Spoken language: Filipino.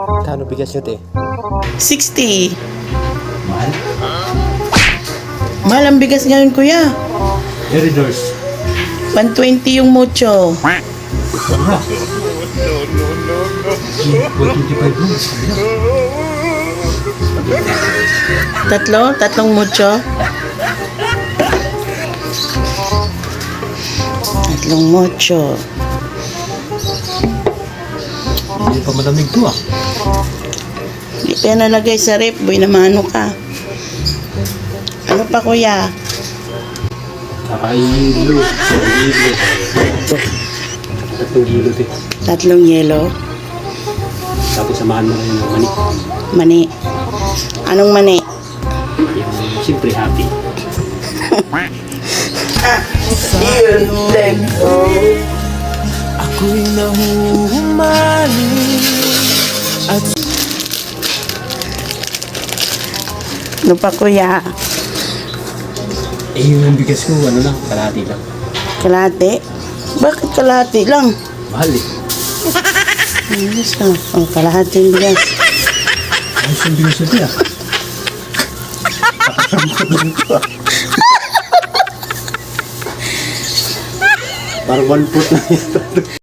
Kano bigas nyo, te? 60. Mahal. Mahal ang bigas ngayon, kuya. Very doors. 120 yung mucho. Sobra. 125 mo. Tatlo? Tatlong mucho? Tatlong mucho. Hindi pa malamig to ah. Hindi pa yan nalagay sa rep. Boy, namano ka. Ano pa, kuya? Kakahilo. Hilo. Tatlong te. Tatlong yelo. Tapos samahan mo rin yung mani. Mani. Anong mani? Yung siyempre happy. Ako'y nahuhumali Ano pa, kuya? Eh, yung bigas ko, ano lang, kalahati lang. Kalate? Bakit kalate lang? Mahal eh. Ayos ah. Oh, kalahati yung bigas. Ayos yung bigas te ah. Parang one foot na yun.